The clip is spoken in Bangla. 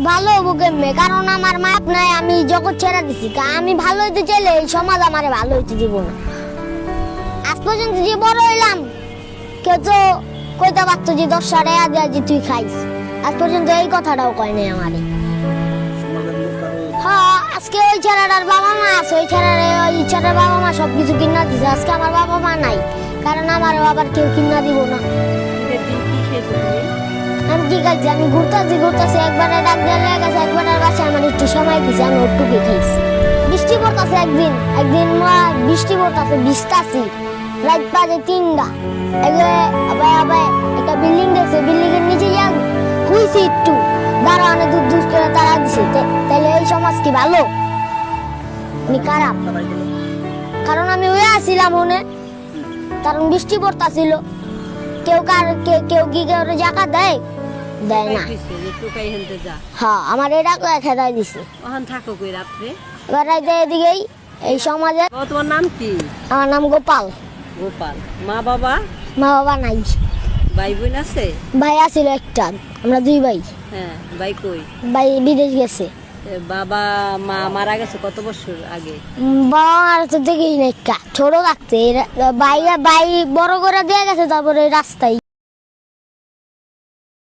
ভালো হব কেমনে? কারণ আমার মাপ নাই, আমি জগৎ ছেড়ে দিছি। আমি ভালো হইতে চাইলে এই সমাজ আমারে ভালো হইতে দিব না। আজ পর্যন্ত যে বড় হইলাম, কেউ তো কইতে পারতো যে দশ সাড়ে আজ আজ, তুই খাইস। আজ পর্যন্ত এই কথাটাও কয় নাই আমারে। হ্যাঁ আজকে ওই ছেলেটার বাবা মা আছে, ওই ছেলের ওই ছেলের বাবা মা সব কিছু কিনা দিছে। আজকে আমার বাবা মা নাই, কারণ আমার বাবার কেউ কিনা দিব না। তুমি আমি ঘুরতেছি ঘুরতেছি, একবারে ডাক লেগে গেছে, একবারে বাসায় আমার একটু সময় দিছে, আমি ওটুকে খেয়েছি বৃষ্টি পড়তেছে একদিন একদিন বৃষ্টি পড়তেছে, ভিজতাছি। রাত বাজে তিনটা। আবার আবার একটা বিল্ডিং দেখছে বিল্ডিং এর নিচে হুইছি একটু। দাঁড়া অনেক দূর দূর করে তারা দিছে। তাহলে এই সমাজ কি ভালো? খারাপ। কারণ আমি ওই আসছিলাম মনে। কারণ বৃষ্টি পড়তাছিল। কেউ কার কেউ কি কেউ জায়গা দেয়? দেয় না। হ্যাঁ আমার এটা খেদাই দিছে। ওখান থাকো কই রাত্রে। এবার রাইতে এদিকেই এই সমাজে। তোমার নাম কি? আমার নাম গোপাল। গোপাল। মা বাবা? মা বাবা নাই। ভাই বোন আছে? ভাই আছিল একটা আমরা দুই ভাই। হ্যাঁ ভাই কই? ভাই বিদেশ গেছে। বাবা মা মারা গেছে কত বছর আগে? বাবা মার তো দেখেই না ছোট থাকতে এরা- ভাই ভাই বড় করে দিয়ে গেছে তারপরে রাস্তায়।